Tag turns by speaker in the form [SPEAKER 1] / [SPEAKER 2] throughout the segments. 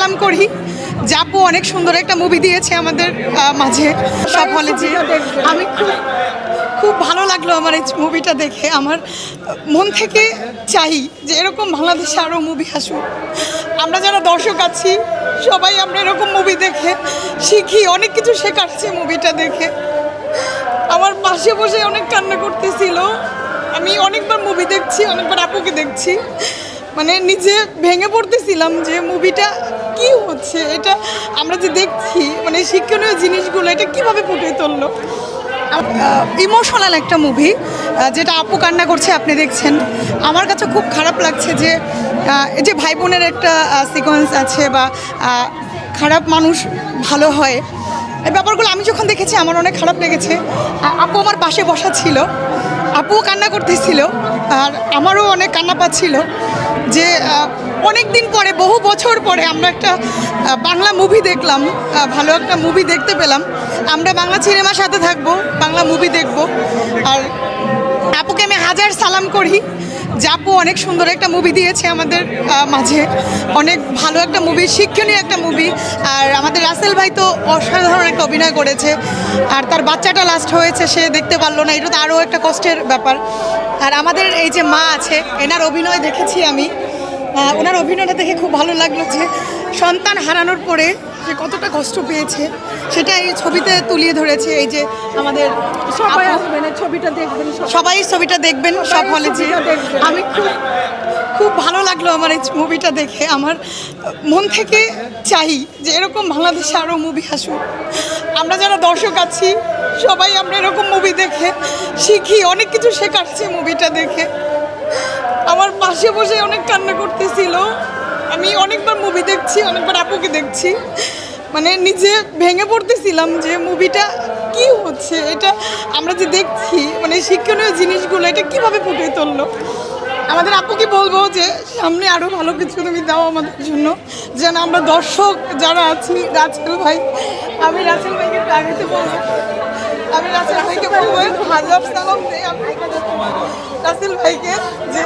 [SPEAKER 1] সালাম করি। জাপু অনেক সুন্দর একটা মুভি দিয়েছে আমাদের মাঝে। সব হলে যে আমি খুব খুব ভালো লাগল আমার এই মুভিটা দেখে। আমার মন থেকে চাই যে এরকম বাংলাদেশে আরও মুভি আসুক। আমরা যারা দর্শক আছি সবাই আমরা এরকম মুভি দেখে শিখি। অনেক কিছু শেখাচ্ছে মুভিটা দেখে। আমার পাশে বসে অনেক কান্না করতেছিল। আমি অনেকবার মুভি দেখছি অনেকবার আপুকে দেখছি। মানে নিজে ভেঙে পড়তেছিলাম যে মুভিটা কি হচ্ছে? এটা আমরা যে দেখছি মানে শিক্ষণীয় জিনিসগুলো, এটা কীভাবে ফুটিয়ে তুললো? ইমোশনাল একটা মুভি যেটা আপু কান্না করছে, আপনি দেখছেন। আমার কাছে খুব খারাপ লাগছে যে এই যে ভাই বোনের একটা সিকোয়েন্স আছে বা খারাপ মানুষ ভালো হয়, এই ব্যাপারগুলো আমি যখন দেখেছি, আমার অনেক খারাপ লেগেছে। আপু আমার পাশে বসা ছিল, আপুও কান্না করতেছিল, আর আমারও অনেক কান্না পাচ্ছিল যে অনেক দিন পরে, বহু বছর পরে আমরা একটা বাংলা মুভি দেখলাম ভালো একটা মুভি দেখতে পেলাম। আমরা বাংলা সিনেমার সাথে থাকব, বাংলা মুভি দেখব। আর আপুকে আমি হাজার সালাম করি জাপু অনেক সুন্দর একটা মুভি দিয়েছে আমাদের মাঝে। অনেক ভালো একটা মুভি শিক্ষণীয় একটা মুভি আর আমাদের রাসেল ভাই তো অসাধারণ একটা অভিনয় করেছে। আর তার বাচ্চাটা লাস্ট হয়েছে, সে দেখতে পারল না। এটা তো আরও একটা কষ্টের ব্যাপার। আর আমাদের এই যে মা আছে, এনার অভিনয় দেখেছি আমি। ওনার অভিনয়টা দেখে খুব ভালো লাগল যে সন্তান হারানোর পরে যে কতটা কষ্ট পেয়েছে সেটা এই ছবিতে তুলিয়ে ধরেছে এই যে আমাদের
[SPEAKER 2] সবাই আসবেন এই ছবিটা দেখবেন সবাই।
[SPEAKER 1] ছবিটা দেখবেন সব হলে যে। আমি খুব খুব ভালো লাগল আমার এই মুভিটা দেখে আমার মন থেকে চাই যে এরকম বাংলাদেশে আরও মুভি আসুক আমরা যারা দর্শক আছি সবাই আমরা এরকম মুভি দেখে শিখি অনেক কিছু শেখাচ্ছে মুভিটা দেখে আমার পাশে বসে অনেক কান্না করতেছিল। আমি অনেকবার মুভি দেখছি, অনেকবার আপুকে দেখছি। মানে নিজে ভেঙে পড়তেছিলাম যে মুভিটা কি হচ্ছে? এটা আমরা যে দেখছি মানে শিক্ষণীয় জিনিসগুলো, এটা কীভাবে ফুটিয়ে তুললো? আমাদের আপুকে বলব যে, সামনে আরও ভালো কিছু তুমি দাও আমাদের জন্য। যেন আমরা দর্শক যারা আছি, রাজেল ভাই, আমি রাজেল ভাইকে আগাতে বলব। আমি রাসেল ভাইকে বলব হাজার সালাম আমি। রাসেল ভাইকে যে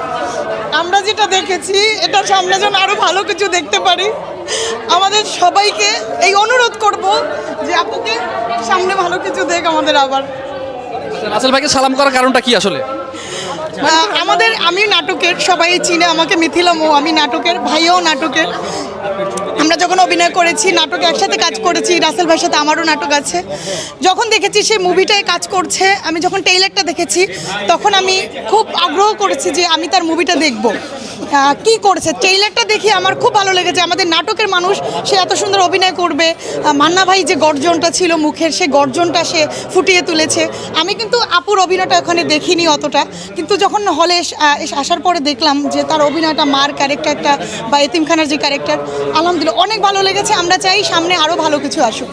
[SPEAKER 1] আমরা যেটা দেখেছি এটা সামনে যেন আরও ভালো কিছু দেখতে পারি। আমাদের সবাইকে এই অনুরোধ করব যে আপুকে সামনে ভালো কিছু দেখ আমাদের আবার।
[SPEAKER 3] রাসেল ভাইকে সালাম করার কারণটা কি আসলে?
[SPEAKER 1] আমাদের আমি নাটকের সবাই চিনে আমাকে মিথিলা মো আমি নাটকের ভাইও নাটকের। আমরা যখন অভিনয় করেছি, নাটকে একসাথে কাজ করেছি, রাসেল ভাইয়ের সাথে আমারও নাটক আছে। যখন দেখেছি সে মুভিটায় কাজ করছে, আমি যখন টেইলারটা দেখেছি, তখন আমি খুব আগ্রহ করেছি যে আমি তার মুভিটা দেখব। কি করেছে? ট্রেইলারটা দেখে আমার খুব ভালো লেগেছে। আমাদের নাটকের মানুষ, সে এত সুন্দর অভিনয় করবে। মান্না ভাই যে গর্জনটা ছিল মুখের, সে গর্জনটা সে ফুটিয়ে তুলেছে। আমি কিন্তু আপুর অভিনয়টা ওখানে দেখিনি অতটা। কিন্তু যখন হলে আসার পরে দেখলাম যে তার অভিনয়টা মার ক্যারেক্টারটা বা এতিমখানার যে ক্যারেক্টার আলহামদুলিল্লাহ, অনেক ভালো লেগেছে। আমরা চাই সামনে আরও ভালো কিছু আসুক।